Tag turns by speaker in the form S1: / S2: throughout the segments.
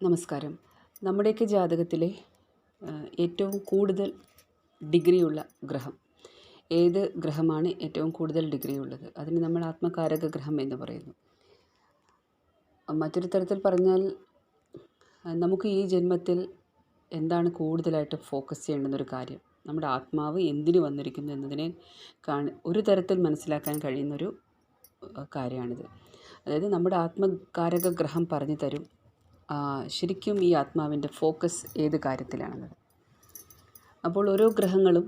S1: നമസ്കാരം. നമ്മുടെയൊക്കെ ജാതകത്തിലെ ഏറ്റവും കൂടുതൽ ഡിഗ്രിയുള്ള ഗ്രഹം ഏത് ഗ്രഹമാണ് ഏറ്റവും കൂടുതൽ ഡിഗ്രി ഉള്ളത് അതിന് നമ്മൾ ആത്മകാരക ഗ്രഹം എന്ന് പറയുന്നു. മറ്റൊരു തരത്തിൽ പറഞ്ഞാൽ നമുക്ക് ഈ ജന്മത്തിൽ എന്താണ് കൂടുതലായിട്ട് ഫോക്കസ് ചെയ്യേണ്ടുന്നൊരു കാര്യം? നമ്മുടെ ആത്മാവ് എന്തിന് വന്നിരിക്കുന്നു എന്നതിനെ കാണി ഒരു തരത്തിൽ മനസ്സിലാക്കാൻ കഴിയുന്നൊരു കാര്യമാണിത്. അതായത് നമ്മുടെ ആത്മകാരക ഗ്രഹം പറഞ്ഞു തരും ശരിക്കും ഈ ആത്മാവിന്റെ ഫോക്കസ് ഏത് കാര്യത്തിലാണെന്നത് അപ്പോൾ ഓരോ ഗ്രഹങ്ങളും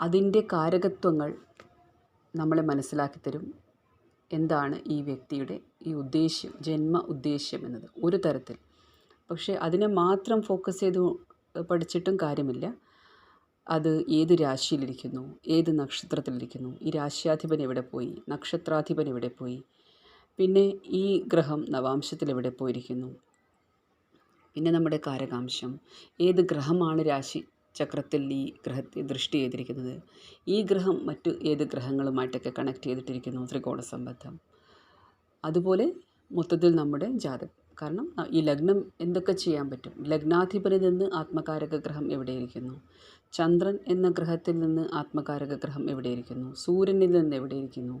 S1: അതിന്റെ കാരകത്വങ്ങൾ നമ്മളെ മനസ്സിലാക്കി തരും. എന്താണ് ഈ വ്യക്തിയുടെ ഈ ഉദ്ദേശ്യം ജന്മ ഉദ്ദേശ്യം എന്നത് ഒരു തരത്തിൽ. പക്ഷേ അതിനെ മാത്രം ഫോക്കസ് ചെയ്ത് പഠിച്ചിട്ടും കാര്യമില്ല. അത് ഏത് രാശിയിലിരിക്കുന്നു ഏത് നക്ഷത്രത്തിലിരിക്കുന്നു ഈ രാശ്യാധിപൻ എവിടെ പോയി നക്ഷത്രാധിപൻ എവിടെ പോയി പിന്നെ ഈ ഗ്രഹം നവാംശത്തിൽ എവിടെ പോയിരിക്കുന്നു? പിന്നെ നമ്മുടെ കാരകാംശം. ഏത് ഗ്രഹമാണ് രാശി ചക്രത്തിൽ ഈ ഗ്രഹത്തെ ദൃഷ്ടി ചെയ്തിരിക്കുന്നത്? ഈ ഗ്രഹം മറ്റു ഏത് ഗ്രഹങ്ങളുമായിട്ടൊക്കെ കണക്ട് ചെയ്തിട്ടിരിക്കുന്നു? ത്രികോണ സംബന്ധം. അതുപോലെ മൊത്തത്തിൽ നമ്മുടെ ജാതകം. കാരണം ഈ ലഗ്നം എന്തൊക്കെ ചെയ്യാൻ പറ്റും? ലഗ്നാധിപനിൽ നിന്ന് ആത്മകാരക ഗ്രഹം എവിടെയിരിക്കുന്നു? ചന്ദ്രൻ എന്ന ഗ്രഹത്തിൽ നിന്ന് ആത്മകാരക ഗ്രഹം എവിടെയിരിക്കുന്നു? സൂര്യനിൽ നിന്ന് എവിടെയിരിക്കുന്നു?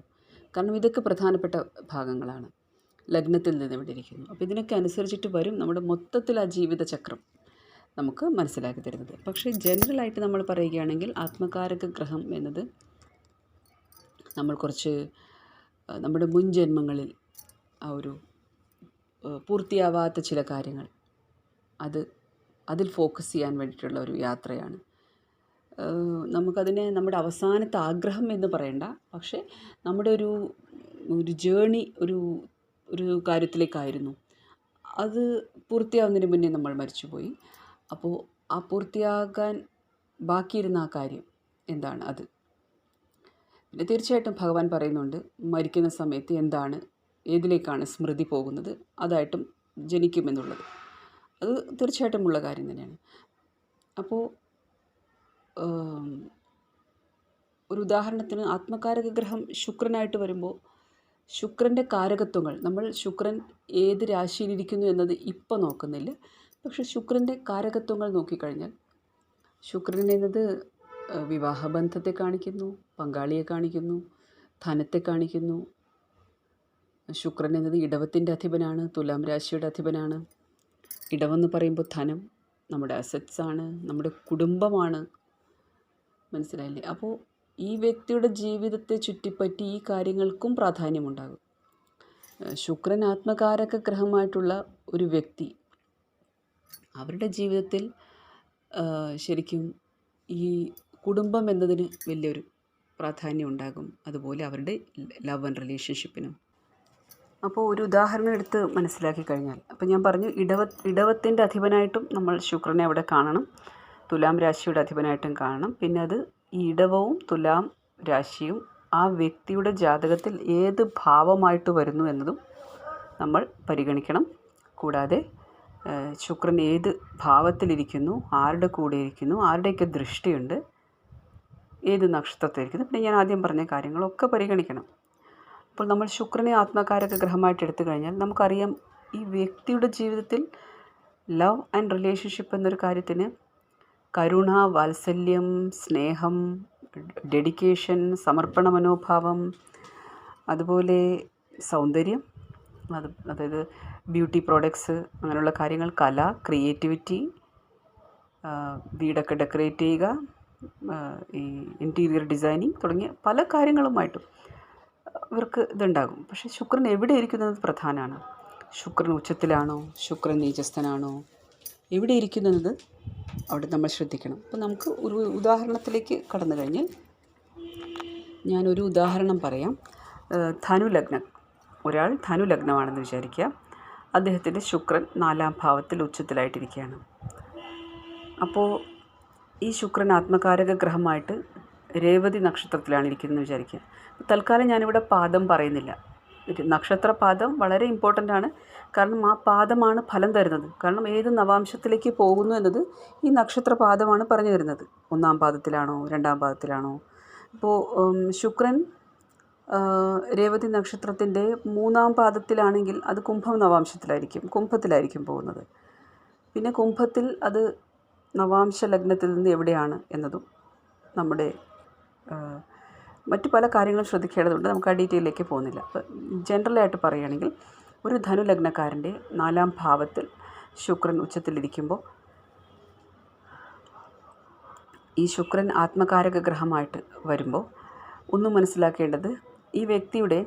S1: കാരണം ഇതൊക്കെ പ്രധാനപ്പെട്ട ഭാഗങ്ങളാണ്. ലഗ്നത്തിൽ നിന്ന് ഇവിടെ ഇരിക്കുന്നു അപ്പോൾ ഇതിനൊക്കെ അനുസരിച്ചിട്ട് വരും നമ്മുടെ മൊത്തത്തിൽ ആ ജീവിതചക്രം നമുക്ക് മനസ്സിലാക്കി തരുന്നത്. പക്ഷേ ജനറലായിട്ട് നമ്മൾ പറയുകയാണെങ്കിൽ ആത്മകാരക ഗ്രഹം എന്നത് നമ്മൾ കുറച്ച് നമ്മുടെ മുൻ ജന്മങ്ങളിൽ ആ ഒരു പൂർത്തിയാവാത്ത ചില കാര്യങ്ങൾ അത് അതിൽ ഫോക്കസ് ചെയ്യാൻ വേണ്ടിയിട്ടുള്ള ഒരു യാത്രയാണ്. നമുക്കതിനെ നമ്മുടെ അവസാനത്തെ ആഗ്രഹം എന്ന് പറയണ്ട. പക്ഷേ നമ്മുടെ ഒരു ഒരു ജേണി ഒരു ഒരു കാര്യത്തിലേക്കായിരുന്നു. അത് പൂർത്തിയാവുന്നതിന് മുന്നേ നമ്മൾ മരിച്ചുപോയി. അപ്പോൾ ആ പൂർത്തിയാകാൻ ബാക്കിയിരുന്ന ആ കാര്യം എന്താണ് അത്? പിന്നെ തീർച്ചയായിട്ടും ഭഗവാൻ പറയുന്നുണ്ട് മരിക്കുന്ന സമയത്ത് എന്താണ് ഏതിലേക്കാണ് സ്മൃതി പോകുന്നത് അതായിട്ടും ജനിക്കുമെന്നുള്ളത്. അത് തീർച്ചയായിട്ടും ഉള്ള കാര്യം തന്നെയാണ്. അപ്പോൾ ഒരു ഉദാഹരണത്തിന് ആത്മകാരക ഗ്രഹം ശുക്രനായിട്ട് വരുമ്പോൾ ശുക്രന്റെ കാരകത്വങ്ങൾ നമ്മൾ ശുക്രൻ ഏത് രാശിയിലിരിക്കുന്നു എന്നത് ഇപ്പോൾ നോക്കുന്നില്ല. പക്ഷെ ശുക്രന്റെ കാരകത്വങ്ങൾ നോക്കിക്കഴിഞ്ഞാൽ ശുക്രൻ എന്നത് വിവാഹബന്ധത്തെ കാണിക്കുന്നു പങ്കാളിയെ കാണിക്കുന്നു ധനത്തെ കാണിക്കുന്നു. ശുക്രൻ എന്നത് ഇടവത്തിന്റെ അധിപനാണ് തുലാം രാശിയുടെ അധിപനാണ്. ഇടവെന്ന് പറയുമ്പോൾ ധനം നമ്മുടെ അസറ്റ്സാണ് നമ്മുടെ കുടുംബമാണ്. മനസ്സിലായില്ലേ? അപ്പോൾ ഈ വ്യക്തിയുടെ ജീവിതത്തെ ചുറ്റിപ്പറ്റി ഈ കാര്യങ്ങൾക്കും പ്രാധാന്യമുണ്ടാകും. ശുക്രൻ ആത്മകാരക ഗ്രഹമായിട്ടുള്ള ഒരു വ്യക്തി അവരുടെ ജീവിതത്തിൽ ശരിക്കും ഈ കുടുംബം എന്നതിന് വലിയൊരു പ്രാധാന്യം ഉണ്ടാകും അതുപോലെ അവരുടെ ലവ് ആൻഡ് റിലേഷൻഷിപ്പിനും. അപ്പോൾ ഒരു ഉദാഹരണം എടുത്ത് മനസ്സിലാക്കി കഴിഞ്ഞാൽ അപ്പോൾ ഞാൻ പറഞ്ഞു ഇടവ ഇടവത്തിന്റെ അധിപനായിട്ടും നമ്മൾ ശുക്രനെ അവിടെ കാണണം. തുലാം രാശിയുടെ അധിപനായിട്ടും കാണണം. പിന്നെ അത് ഇടവവും തുലാം രാശിയും ആ വ്യക്തിയുടെ ജാതകത്തിൽ ഏത് ഭാവമായിട്ട് വരുന്നു എന്നതും നമ്മൾ പരിഗണിക്കണം. കൂടാതെ ശുക്രൻ ഏത് ഭാവത്തിലിരിക്കുന്നു ആരുടെ കൂടെ ഇരിക്കുന്നു ആരുടെയൊക്കെ ദൃഷ്ടിയുണ്ട് ഏത് നക്ഷത്രത്തിലിരിക്കുന്നു. പിന്നെ ഞാൻ ആദ്യം പറഞ്ഞ കാര്യങ്ങളൊക്കെ പരിഗണിക്കണം. അപ്പോൾ നമ്മൾ ശുക്രനെ ആത്മകാരക ഗ്രഹമായിട്ട് എടുത്തു കഴിഞ്ഞാൽ നമുക്കറിയാം ഈ വ്യക്തിയുടെ ജീവിതത്തിൽ ലവ് ആൻഡ് റിലേഷൻഷിപ്പ് എന്നൊരു കാര്യത്തിന് കരുണ വാത്സല്യം സ്നേഹം ഡെഡിക്കേഷൻ സമർപ്പണ മനോഭാവം അതുപോലെ സൗന്ദര്യം അത് അതായത് ബ്യൂട്ടി പ്രോഡക്ട്സ് അങ്ങനെയുള്ള കാര്യങ്ങൾ കല ക്രിയേറ്റിവിറ്റി വീടൊക്കെ ഡെക്കറേറ്റ് ചെയ്യുക ഈ ഇന്റീരിയർ ഡിസൈനിങ് തുടങ്ങിയ പല കാര്യങ്ങളുമായിട്ടും ഇവർക്ക് ഇതുണ്ടാകും. പക്ഷേ ശുക്രൻ എവിടെ ഇരിക്കുന്നത് പ്രധാനമാണ്? ശുക്രൻ ഉച്ചത്തിലാണോ? ശുക്രൻ നീചസ്ഥനാണോ? എവിടെ ഇരിക്കുന്നത് അവിടെ നമ്മൾ ശ്രദ്ധിക്കണം. അപ്പോൾ നമുക്ക് ഒരു ഉദാഹരണത്തിലേക്ക് കടന്നു കഴിഞ്ഞാൽ ഞാനൊരു ഉദാഹരണം പറയാം. ധനുലഗ്നം. ഒരാൾ ധനുലഗ്നമാണെന്ന് വിചാരിക്കുക. അദ്ദേഹത്തിന്റെ ശുക്രൻ നാലാം ഭാവത്തിൽ ഉച്ചത്തിലായിട്ടിരിക്കുകയാണ്. അപ്പോൾ ഈ ശുക്രൻ ആത്മകാരക ഗ്രഹമായിട്ട് രേവതി നക്ഷത്രത്തിലാണ് ഇരിക്കുന്നത് വിചാരിക്കുക. തൽക്കാലം ഞാനിവിടെ പാദം പറയുന്നില്ല. നക്ഷത്ര പാദം വളരെ ഇമ്പോർട്ടന്റ് ആണ്. കാരണം ആ പാദമാണ് ഫലം തരുന്നത്. കാരണം ഏത് നവാംശത്തിലേക്ക് പോകുന്നു എന്നത് ഈ നക്ഷത്ര പാദമാണ് പറഞ്ഞു തരുന്നത്. ഒന്നാം പാദത്തിലാണോ രണ്ടാം പാദത്തിലാണോ? ഇപ്പോൾ ശുക്രൻ രേവതി നക്ഷത്രത്തിന്റെ മൂന്നാം പാദത്തിലാണെങ്കിൽ അത് കുംഭം നവാംശത്തിലായിരിക്കും കുംഭത്തിലായിരിക്കും പോകുന്നത്. പിന്നെ കുംഭത്തിൽ അത് നവാംശ ലഗ്നത്തിൽ നിന്ന് എവിടെയാണ് എന്നതും നമ്മുടെ മറ്റു പല കാര്യങ്ങളും ശ്രദ്ധിക്കേണ്ടതുണ്ട്. നമുക്ക് ആ ഡീറ്റെയിലേക്ക് പോകുന്നില്ല. ജനറലായിട്ട് പറയുകയാണെങ്കിൽ ഒരു ധനു ലഗ്നക്കാരന്റെ നാലാം ഭാവത്തിൽ ശുക്രൻ ഉച്ചത്തിലിരിക്കുമ്പോൾ ഈ ശുക്രൻ ആത്മകാരക ഗ്രഹമായിട്ട് വരുമ്പോൾ ഒന്ന് മനസ്സിലാക്കേണ്ടത് ഈ വ്യക്തിയുടെ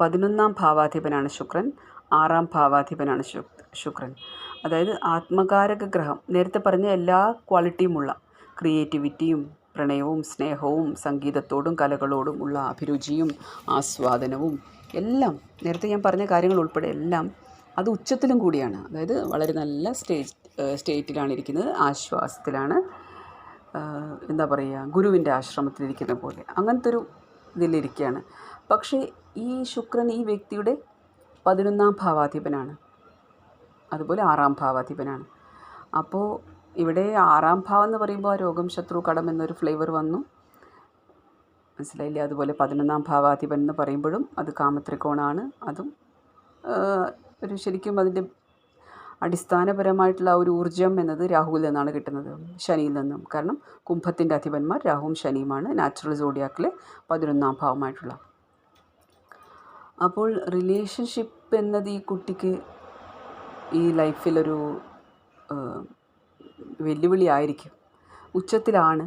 S1: പതിനൊന്നാം ഭാവാധിപനാണ് ശുക്രൻ ആറാം ഭാവാധിപനാണ് ശുക്രൻ. അതായത് ആത്മകാരക ഗ്രഹം നേരത്തെ പറഞ്ഞ എല്ലാ ക്വാളിറ്റിയുമുള്ള ക്രിയേറ്റിവിറ്റിയും പ്രണയവും സ്നേഹവും സംഗീതത്തോടും കലകളോടും ഉള്ള അഭിരുചിയും ആസ്വാദനവും എല്ലാം നേരത്തെ ഞാൻ പറഞ്ഞ കാര്യങ്ങൾ ഉൾപ്പെടെ എല്ലാം അത് ഉച്ചത്തിലും കൂടിയാണ്. അതായത് വളരെ നല്ല സ്റ്റേജ് സ്റ്റേറ്റിലാണ് ഇരിക്കുന്നത് ആശ്വാസത്തിലാണ്. എന്താ പറയുക ഗുരുവിന്റെ ആശ്രമത്തിലിരിക്കുന്ന പോലെ. അങ്ങനത്തെ ഒരു ഇതിലിരിക്കുകയാണ് പക്ഷേ ഈ ശുക്രൻ ഈ വ്യക്തിയുടെ പതിനൊന്നാം ഭാവാധിപനാണ്. അതുപോലെ ആറാം ഭാവാധിപനാണ്. അപ്പോൾ ഇവിടെ ആറാം ഭാവം എന്ന് പറയുമ്പോൾ ആ രോഗം ശത്രു കടം എന്നൊരു ഫ്ലേവർ വന്നു. മനസ്സിലായില്ലേ? അതുപോലെ പതിനൊന്നാം ഭാവാധിപൻ എന്ന് പറയുമ്പോഴും അത് കാമത്രികോണാണ്. അതും ഒരു ശരിക്കും അതിന്റെ അടിസ്ഥാനപരമായിട്ടുള്ള ഒരു ഊർജം എന്നത് രാഹുവിൽ നിന്നാണ് കിട്ടുന്നത് ശനിയിൽ നിന്നും. കാരണം കുംഭത്തിന്റെ അധിപന്മാർ രാഹുവും ശനിയുമാണ് നാച്ചുറൽ സോഡിയാക്കിലെ പതിനൊന്നാം ഭാവമായിട്ടുള്ള. അപ്പോൾ റിലേഷൻഷിപ്പ് എന്നത് ഈ കുട്ടിക്ക് ഈ ലൈഫിലൊരു വെല്ലുവിളിയായിരിക്കും ഉച്ചത്തിലാണ്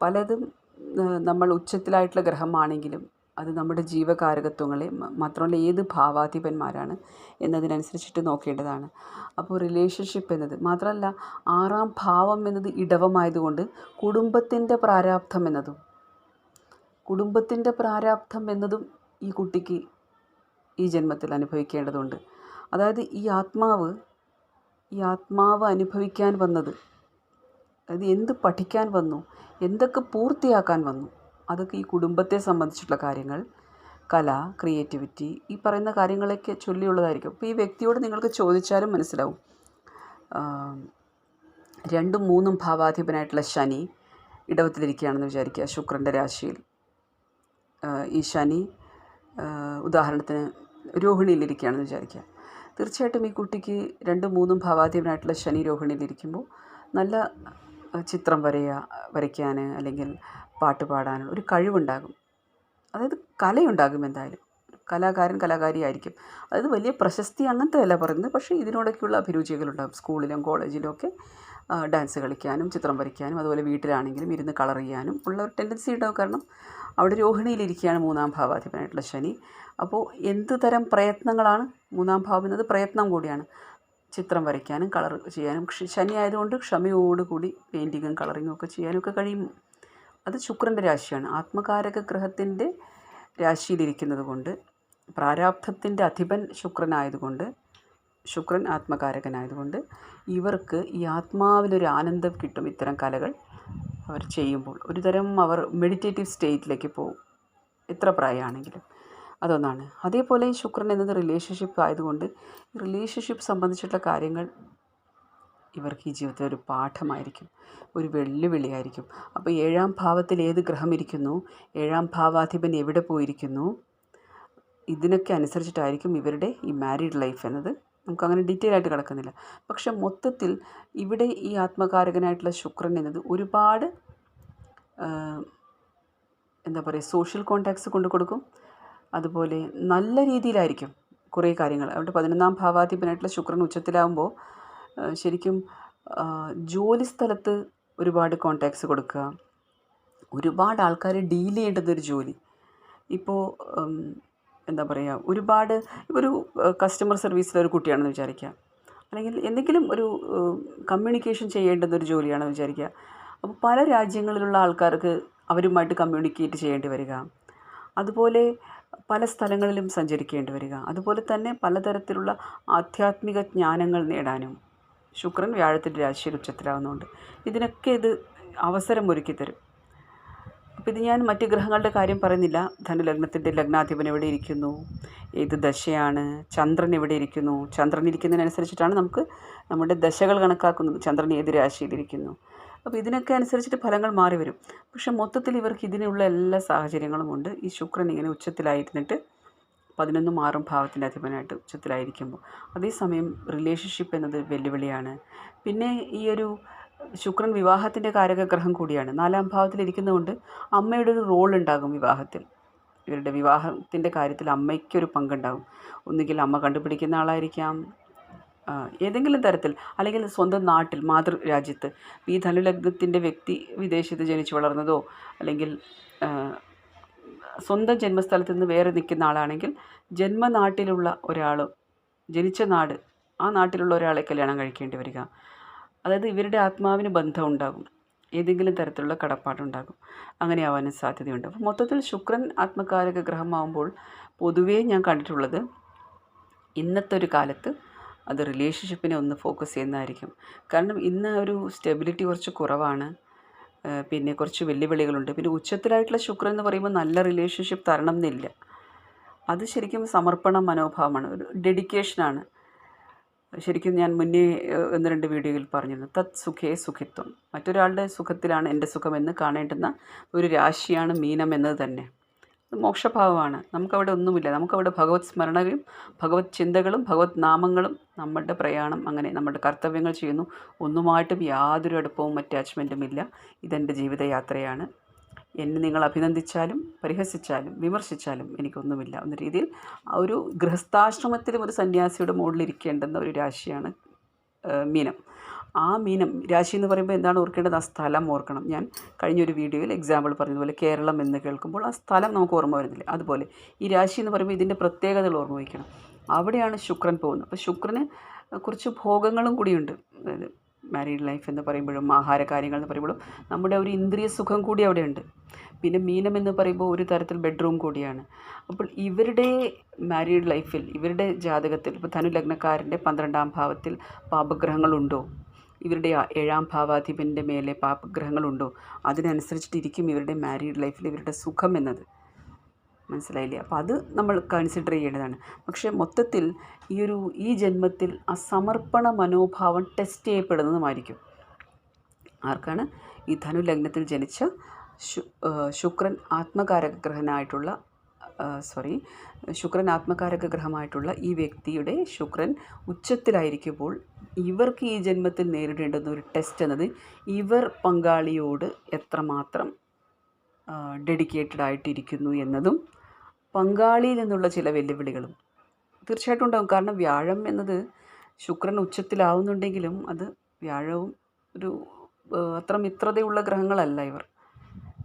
S1: പലതും നമ്മൾ ഉച്ചത്തിലായിട്ടുള്ള ഗ്രഹമാണെങ്കിലും അത് നമ്മുടെ ജീവകാരകത്വങ്ങളെ മാത്രമല്ല ഏത് ഭാവാധിപന്മാരാണ് എന്നതിനനുസരിച്ചിട്ട് നോക്കേണ്ടതാണ്. അപ്പോൾ റിലേഷൻഷിപ്പ് എന്നത് മാത്രമല്ല ആറാം ഭാവം എന്നത് ഇടവമായതുകൊണ്ട് കുടുംബത്തിന്റെ പ്രാരാബ്ധം എന്നതും കുടുംബത്തിന്റെ പ്രാരാബ്ധം എന്നതും ഈ കുട്ടിക്ക് ഈ ജന്മത്തിൽ അനുഭവിക്കേണ്ടതുണ്ട്. അതായത് ഈ ആത്മാവ് ഈ ആത്മാവ് അനുഭവിക്കാൻ വന്നത് അതായത് എന്ത് പഠിക്കാൻ വന്നു? എന്തൊക്കെ പൂർത്തിയാക്കാൻ വന്നു? അതൊക്കെ ഈ കുടുംബത്തെ സംബന്ധിച്ചിട്ടുള്ള കാര്യങ്ങൾ കല ക്രിയേറ്റിവിറ്റി ഈ പറയുന്ന കാര്യങ്ങളൊക്കെ ചൊല്ലിയുള്ളതായിരിക്കും. അപ്പോൾ ഈ വ്യക്തിയോട് നിങ്ങൾക്ക് ചോദിച്ചാലും മനസ്സിലാവും. രണ്ടും മൂന്നും ഭാവാധിപനായിട്ടുള്ള ശനി ഇടവത്തിലിരിക്കുകയാണെന്ന് വിചാരിക്കുക ശുക്രന്റെ രാശിയിൽ. ഈ ശനി ഉദാഹരണത്തിന് രോഹിണിയിലിരിക്കുകയാണെന്ന് വിചാരിക്കുക. തീർച്ചയായിട്ടും ഈ കുട്ടിക്ക് രണ്ടും മൂന്നും ഭാവാധിപനായിട്ടുള്ള ശനി രോഹിണിയിലിരിക്കുമ്പോൾ നല്ല ചിത്രം വരയുക വരയ്ക്കാൻ അല്ലെങ്കിൽ പാട്ട് പാടാൻ ഒരു കഴിവുണ്ടാകും. അതായത് കലയുണ്ടാകും എന്തായാലും. കലാകാരൻ കലാകാരി ആയിരിക്കും അതായത് വലിയ പ്രശസ്തി അങ്ങനത്തെ അല്ല പറയുന്നത്. പക്ഷേ ഇതിനോടൊക്കെയുള്ള അഭിരുചികളുണ്ടാകും. സ്കൂളിലും കോളേജിലും ഒക്കെ ഡാൻസ് കളിക്കാനും ചിത്രം വരയ്ക്കാനും അതുപോലെ വീട്ടിലാണെങ്കിലും ഇരുന്ന് കളർ ചെയ്യാനും ഉള്ള ഒരു ടെൻഡൻസി ഉണ്ടാവും കാരണം അവിടെ രോഹിണിയിലിരിക്കുകയാണ് മൂന്നാം ഭാവാധിപനായിട്ടുള്ള ശനി. അപ്പോൾ എന്ത് തരം പ്രയത്നങ്ങളാണ് മൂന്നാം ഭാവം എന്നത്? പ്രയത്നം കൂടിയാണ്. ചിത്രം വരയ്ക്കാനും കളർ ചെയ്യാനും ശനി ആയതുകൊണ്ട് ക്ഷമയോടുകൂടി പെയിന്റിങ്ങും കളറിങ്ങും ഒക്കെ ചെയ്യാനൊക്കെ കഴിയും. അത് ശുക്രന്റെ രാശിയാണ്. ആത്മകാരക ഗ്രഹത്തിന്റെ രാശിയിലിരിക്കുന്നത് കൊണ്ട് പ്രാരാബ്ധത്തിന്റെ അധിപൻ ശുക്രനായതുകൊണ്ട് ശുക്രൻ ആത്മകാരകനായതുകൊണ്ട് ഇവർക്ക് ഈ ആത്മാവിലൊരു ആനന്ദം കിട്ടും ഇത്തരം കലകൾ അവർ ചെയ്യുമ്പോൾ. ഒരുതരം അവർ മെഡിറ്റേറ്റീവ് സ്റ്റേറ്റിലേക്ക് പോകും. എത്ര പ്രായമാണെങ്കിലും. അതൊന്നാണ്. അതേപോലെ ഈ ശുക്രൻ എന്നത് റിലേഷൻഷിപ്പ് ആയതുകൊണ്ട് റിലേഷൻഷിപ്പ് സംബന്ധിച്ചിട്ടുള്ള കാര്യങ്ങൾ ഇവർക്ക് ഈ ജീവിതത്തിൽ ഒരു പാഠമായിരിക്കും. ഒരു വെല്ലുവിളിയായിരിക്കും. അപ്പോൾ ഏഴാം ഭാവത്തിൽ ഏത് ഗ്രഹം ഇരിക്കുന്നു? ഏഴാം ഭാവാധിപൻ എവിടെ പോയിരിക്കുന്നു? ഇതിനൊക്കെ അനുസരിച്ചിട്ടായിരിക്കും ഇവരുടെ ഈ മാരീഡ് ലൈഫ് എന്നത്. നമുക്കങ്ങനെ ഡീറ്റെയിൽ ആയിട്ട് കിടക്കുന്നില്ല. പക്ഷെ മൊത്തത്തിൽ ഇവിടെ ഈ ആത്മകാരകനായിട്ടുള്ള ശുക്രൻ എന്നത് ഒരുപാട് എന്താ പറയുക സോഷ്യൽ കോണ്ടാക്ട്സ് കൊണ്ടു കൊടുക്കും. അതുപോലെ നല്ല രീതിയിലായിരിക്കും കുറേ കാര്യങ്ങൾ. അതുകൊണ്ട് പതിനൊന്നാം ഭാവാധിപനായിട്ടുള്ള ശുക്രൻ ഉച്ചത്തിലാവുമ്പോൾ ശരിക്കും ജോലി സ്ഥലത്ത് ഒരുപാട് കോണ്ടാക്ട്സ് കൊടുക്കുക. ഒരുപാട് ആൾക്കാർ ഡീൽ ചെയ്യേണ്ടതൊരു ജോലി. ഇപ്പോൾ എന്താ പറയുക ഒരുപാട് ഒരു കസ്റ്റമർ സർവീസിലെ ഒരു കുട്ടിയാണെന്ന് വിചാരിക്കുക. അല്ലെങ്കിൽ എന്തെങ്കിലും ഒരു കമ്മ്യൂണിക്കേഷൻ ചെയ്യേണ്ടുന്ന ഒരു ജോലിയാണെന്ന് വിചാരിക്കുക. അപ്പോൾ പല രാജ്യങ്ങളിലുള്ള ആൾക്കാർക്ക് അവരുമായിട്ട് കമ്മ്യൂണിക്കേറ്റ് ചെയ്യേണ്ടി വരിക. അതുപോലെ പല സ്ഥലങ്ങളിലും സഞ്ചരിക്കേണ്ടി വരിക. അതുപോലെ തന്നെ പലതരത്തിലുള്ള ആധ്യാത്മിക ജ്ഞാനങ്ങൾ നേടാനും ശുക്രൻ വ്യാഴത്തിന്റെ രാശിയിൽ ഉച്ചത്തിലാവുന്നുണ്ട്. ഇതിനൊക്കെ ഇത് അവസരം ഒരുക്കി തരും. അപ്പോൾ ഇത് ഞാൻ മറ്റ് ഗ്രഹങ്ങളുടെ കാര്യം പറയുന്നില്ല. ധനുലഗ്നത്തിന്റെ ലഗ്നാധിപൻ എവിടെ ഇരിക്കുന്നു? ഏത് ദശയാണ്? ചന്ദ്രൻ എവിടെ ഇരിക്കുന്നു? ചന്ദ്രൻ ഇരിക്കുന്നതിനനുസരിച്ചിട്ടാണ് നമുക്ക് നമ്മുടെ ദശകൾ കണക്കാക്കുന്നത്. ചന്ദ്രൻ ഏത് രാശിയിലിരിക്കുന്നു അപ്പോൾ ഇതിനൊക്കെ അനുസരിച്ചിട്ട് ഫലങ്ങൾ മാറി വരും. പക്ഷെ മൊത്തത്തിൽ ഇവർക്ക് ഇതിനുള്ള എല്ലാ സാഹചര്യങ്ങളും ഉണ്ട്. ഈ ശുക്രൻ ഇങ്ങനെ ഉച്ചത്തിലായിരുന്നിട്ട് പതിനൊന്ന് മാറും ഭാവത്തിന്റെ അധിപനായിട്ട് ഉച്ചത്തിലായിരിക്കുമ്പോൾ. അതേസമയം റിലേഷൻഷിപ്പ് എന്നത് വെല്ലുവിളിയാണ്. പിന്നെ ഈ ഒരു ശുക്രൻ വിവാഹത്തിന്റെ കാരകഗ്രഹം കൂടിയാണ്. നാലാം ഭാവത്തിലിരിക്കുന്നതുകൊണ്ട് അമ്മയുടെ ഒരു റോൾ ഉണ്ടാകും വിവാഹത്തിൽ. ഇവരുടെ വിവാഹത്തിന്റെ കാര്യത്തിൽ അമ്മയ്ക്കൊരു പങ്കുണ്ടാകും. ഒന്നുകിൽ അമ്മ കണ്ടുപിടിക്കുന്ന ആളായിരിക്കാം ഏതെങ്കിലും തരത്തിൽ അല്ലെങ്കിൽ സ്വന്തം നാട്ടിൽ മാതൃരാജ്യത്ത് ഈ ധനുലഗ്നത്തിന്റെ വ്യക്തി വിദേശത്ത് ജനിച്ചു വളർന്നതോ അല്ലെങ്കിൽ സ്വന്തം ജന്മസ്ഥലത്ത് നിന്ന് വേറെ നിൽക്കുന്ന ആളാണെങ്കിൽ ജന്മനാട്ടിലുള്ള ഒരാൾ ജനിച്ച നാട് ആ നാട്ടിലുള്ള ഒരാളെ കല്യാണം കഴിക്കേണ്ടി വരിക. അതായത് ഇവരുടെ ആത്മാവിന് ബന്ധം ഉണ്ടാകും. ഏതെങ്കിലും തരത്തിലുള്ള കടപ്പാടുണ്ടാകും അങ്ങനെ ആവാനും സാധ്യതയുണ്ട്. അപ്പോൾ മൊത്തത്തിൽ ശുക്രൻ ആത്മകാരക ഗ്രഹമാകുമ്പോൾ പൊതുവേ ഞാൻ കണ്ടിട്ടുള്ളത് ഇന്നത്തെ ഒരു കാലത്ത് അത് റിലേഷൻഷിപ്പിനെ ഒന്ന് ഫോക്കസ് ചെയ്യുന്നതായിരിക്കും. കാരണം ഇന്ന് ഒരു സ്റ്റെബിലിറ്റി കുറച്ച് കുറവാണ്. പിന്നെ കുറച്ച് വെല്ലുവിളികളുണ്ട്. പിന്നെ ഉച്ചത്തിലായിട്ടുള്ള ശുക്രൻ എന്ന് പറയുമ്പോൾ നല്ല റിലേഷൻഷിപ്പ് തരണം എന്നില്ല. അത് ശരിക്കും സമർപ്പണ മനോഭാവമാണ്. ഒരു ഡെഡിക്കേഷനാണ് ശരിക്കും ഞാൻ മുന്നേ ഒന്ന് രണ്ട് വീഡിയോയിൽ പറഞ്ഞിരുന്നു. തത് സുഖേ സുഖിത്വം. മറ്റൊരാളുടെ സുഖത്തിലാണ് എന്റെ സുഖമെന്ന് കാണേണ്ടുന്ന ഒരു രാശിയാണ് മീനം എന്നത് തന്നെ. മോക്ഷഭാവമാണ്. നമുക്കവിടെ ഒന്നുമില്ല. നമുക്കവിടെ ഭഗവത് സ്മരണയും ഭഗവത് ചിന്തകളും ഭഗവത് നാമങ്ങളും നമ്മുടെ പ്രയാണം അങ്ങനെ നമ്മുടെ കർത്തവ്യങ്ങൾ ചെയ്യുന്നു. ഒന്നുമായിട്ടും യാതൊരു അടുപ്പവും അറ്റാച്ച്മെന്റും ഇല്ല. ഇതെന്റെ ജീവിതയാത്രയാണ്. എന്നെ നിങ്ങൾ അഭിനന്ദിച്ചാലും പരിഹസിച്ചാലും വിമർശിച്ചാലും എനിക്കൊന്നുമില്ല. എന്ന രീതിയിൽ ഒരു ഗൃഹസ്ഥാശ്രമത്തിലും ഒരു സന്യാസിയുടെ മുകളിലിരിക്കേണ്ടുന്ന ഒരു രാശിയാണ് മീനം. ആ മീനം രാശി എന്ന് പറയുമ്പോൾ എന്താണ് ഓർക്കേണ്ടത്? ആ സ്ഥലം ഓർക്കണം. ഞാൻ കഴിഞ്ഞൊരു വീഡിയോയിൽ എക്സാമ്പിൾ പറഞ്ഞതുപോലെ കേരളം എന്ന് കേൾക്കുമ്പോൾ ആ സ്ഥലം നമുക്ക് ഓർമ്മ വരുന്നില്ല. അതുപോലെ ഈ രാശി എന്ന് പറയുമ്പോൾ ഇതിന്റെ പ്രത്യേകതകൾ ഓർമ്മ വയ്ക്കണം. അവിടെയാണ് ശുക്രൻ പോകുന്നത്. അപ്പോൾ ശുക്രന് കുറച്ച് ഭോഗങ്ങളും കൂടിയുണ്ട്. അതായത് മാരീഡ് ലൈഫ് എന്ന് പറയുമ്പോഴും ആഹാര കാര്യങ്ങൾ എന്ന് പറയുമ്പോഴും നമ്മുടെ ഒരു ഇന്ദ്രിയ സുഖം കൂടി അവിടെയുണ്ട്. പിന്നെ മീനം എന്ന് പറയുമ്പോൾ ഒരു തരത്തിൽ ബെഡ്റൂം കൂടിയാണ്. അപ്പോൾ ഇവരുടെ മാരീഡ് ലൈഫിൽ ഇവരുടെ ജാതകത്തിൽ ഇപ്പോൾ ധനുലഗ്നക്കാരന്റെ പന്ത്രണ്ടാം ഭാവത്തിൽ പാപഗ്രഹങ്ങളുണ്ടോ? ഇവരുടെ ഏഴാം ഭാവാധിപന്റെ മേലെ പാപഗ്രഹങ്ങളുണ്ടോ? അതിനനുസരിച്ചിട്ടിരിക്കും ഇവരുടെ മാരീഡ് ലൈഫിൽ ഇവരുടെ സുഖം എന്നത്. മനസ്സിലായില്ലേ? അപ്പോൾ അത് നമ്മൾ കൺസിഡർ ചെയ്യേണ്ടതാണ്. പക്ഷേ മൊത്തത്തിൽ ഈ ഒരു ഈ ജന്മത്തിൽ ആ സമർപ്പണ മനോഭാവം ടെസ്റ്റ് ചെയ്യപ്പെടുന്നതുമായിരിക്കും. ആർക്കാണ്? ഈ ധനു ലഗ്നത്തിൽ ജനിച്ച ശുക്രൻ ആത്മകാരക ഗ്രഹനായിട്ടുള്ള സോറി ശുക്രൻ ആത്മകാരക ഗ്രഹമായിട്ടുള്ള ഈ വ്യക്തിയുടെ ശുക്രൻ ഉച്ചത്തിലായിരിക്കുമ്പോൾ ഇവർക്ക് ഈ ജന്മത്തിൽ നേരിടേണ്ടുന്ന ഒരു ടെസ്റ്റ് എന്നത് ഇവർ പങ്കാളിയോട് എത്രമാത്രം ഡെഡിക്കേറ്റഡ് ആയിട്ടിരിക്കുന്നു എന്നതും പങ്കാളിയിൽ നിന്നുള്ള ചില വെല്ലുവിളികളും. തീർച്ചയായിട്ടും ഉണ്ടാകും കാരണം വ്യാഴം എന്നത് ശുക്രൻ ഉച്ചത്തിലാവുന്നുണ്ടെങ്കിലും അത് വ്യാഴവും ഒരു അത്ര മിത്രതയുള്ള ഗ്രഹങ്ങളല്ല ഇവർ.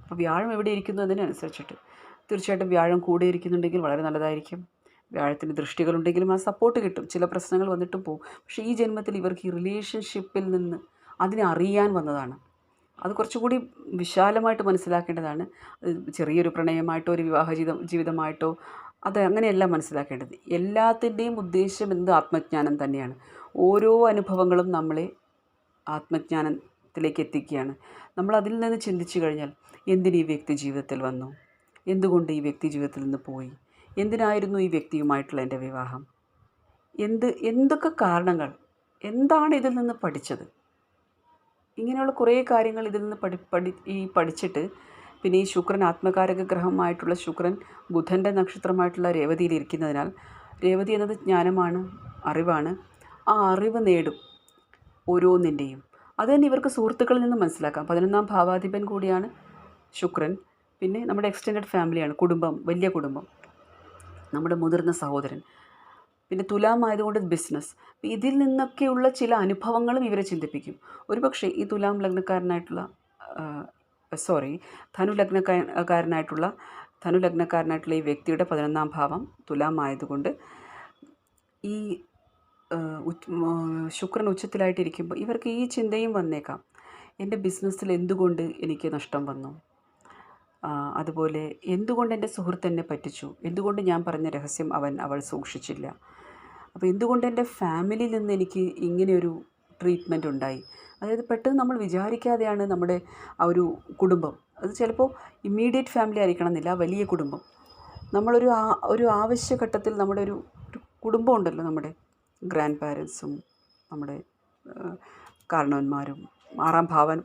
S1: അപ്പോൾ വ്യാഴം എവിടെ ഇരിക്കുന്നു അതിനനുസരിച്ചിട്ട് തീർച്ചയായിട്ടും വ്യാഴം കൂടെ ഇരിക്കുന്നുണ്ടെങ്കിൽ വളരെ നല്ലതായിരിക്കും. വ്യാഴത്തിന് ദൃഷ്ടികളുണ്ടെങ്കിലും ആ സപ്പോർട്ട് കിട്ടും. ചില പ്രശ്നങ്ങൾ വന്നിട്ടും പോകും പക്ഷേ ഈ ജന്മത്തിൽ ഇവർക്ക് ഈ റിലേഷൻഷിപ്പിൽ നിന്ന് അതിനെ അറിയാൻ വന്നതാണ്. അത് കുറച്ചുകൂടി വിശാലമായിട്ട് മനസ്സിലാക്കേണ്ടതാണ്. ചെറിയൊരു പ്രണയമായിട്ടോ ഒരു വിവാഹ ജീവിതം ജീവിതമായിട്ടോ അത് അങ്ങനെയല്ല മനസ്സിലാക്കേണ്ടത്. എല്ലാത്തിന്റെയും ഉദ്ദേശം എന്ത്? ആത്മജ്ഞാനം തന്നെയാണ്. ഓരോ അനുഭവങ്ങളും നമ്മളെ ആത്മജ്ഞാനത്തിലേക്ക് എത്തിക്കുകയാണ്. നമ്മൾ അതിൽ നിന്ന് ചിന്തിച്ചു കഴിഞ്ഞാൽ എന്തിന് ഈ വ്യക്തി ജീവിതത്തിൽ വന്നു? എന്തുകൊണ്ട് ഈ വ്യക്തി ജീവിതത്തിൽ നിന്ന് പോയി? എന്തിനായിരുന്നു ഈ വ്യക്തിയുമായിട്ടുള്ള എന്റെ വിവാഹം? എന്ത് എന്തൊക്കെ കാരണങ്ങൾ? എന്താണ് ഇതിൽ നിന്ന് പഠിച്ചത്? ഇങ്ങനെയുള്ള കുറേ കാര്യങ്ങൾ ഇതിൽ നിന്ന് പഠി പഠി ഈ പഠിച്ചിട്ട് പിന്നെ ഈ ശുക്രൻ ആത്മകാരക ഗ്രഹമായിട്ടുള്ള ശുക്രൻ ബുധന്റെ നക്ഷത്രമായിട്ടുള്ള രേവതിയിൽ ഇരിക്കുന്നതിനാൽ രേവതി എന്നത് ജ്ഞാനമാണ് അറിവാണ്. ആ അറിവ് നേടും ഓരോന്നിന്റെയും. അത് തന്നെ ഇവർക്ക് സുഹൃത്തുക്കളിൽ നിന്ന് മനസ്സിലാക്കാം. പതിനൊന്നാം ഭാവാധിപൻ കൂടിയാണ് ശുക്രൻ. പിന്നെ നമ്മുടെ എക്സ്റ്റെൻഡഡ് ഫാമിലിയാണ് കുടുംബം വലിയ കുടുംബം. നമ്മുടെ മുതിർന്ന സഹോദരൻ. പിന്നെ തുലാം ആയതുകൊണ്ട് ബിസിനസ് ഇതിൽ നിന്നൊക്കെയുള്ള ചില അനുഭവങ്ങളും ഇവരെ ചിന്തിപ്പിക്കും. ഒരുപക്ഷെ ഈ തുലാം ലഗ്നക്കാരനായിട്ടുള്ള സോറി ധനു ലഗ്നക്കാരനായിട്ടുള്ള ധനു ലഗ്നക്കാരനായിട്ടുള്ള ഈ വ്യക്തിയുടെ പതിനൊന്നാം ഭാവം തുലാം ആയതുകൊണ്ട് ഈ ശുക്രൻ ഉച്ചത്തിലായിട്ടിരിക്കുമ്പോൾ ഇവർക്ക് ഈ ചിന്തയും വന്നേക്കാം. എന്റെ ബിസിനസ്സിൽ എന്തുകൊണ്ട് എനിക്ക് നഷ്ടം വന്നു? അതുപോലെ എന്തുകൊണ്ട് എന്റെ സുഹൃത്ത് എന്നെ പറ്റിച്ചു? എന്തുകൊണ്ട് ഞാൻ പറഞ്ഞ രഹസ്യം അവൻ അവൾ സൂക്ഷിച്ചില്ല? അപ്പോൾ എന്തുകൊണ്ട് എന്റെ ഫാമിലിയിൽ നിന്ന് എനിക്ക് ഇങ്ങനെയൊരു ട്രീറ്റ്മെന്റ് ഉണ്ടായി? അതായത് പെട്ടെന്ന് നമ്മൾ വിചാരിക്കാതെയാണ് നമ്മുടെ ആ ഒരു കുടുംബം. അത് ചിലപ്പോൾ ഇമ്മീഡിയറ്റ് ഫാമിലി ആയിരിക്കണം എന്നില്ല വലിയ കുടുംബം. നമ്മളൊരു ആ ഒരു ആവശ്യഘട്ടത്തിൽ നമ്മുടെ ഒരു ഒരു കുടുംബം ഉണ്ടല്ലോ നമ്മുടെ ഗ്രാൻഡ് പാരൻസും നമ്മുടെ കാരണവന്മാരും ആറാം ഭാവൻ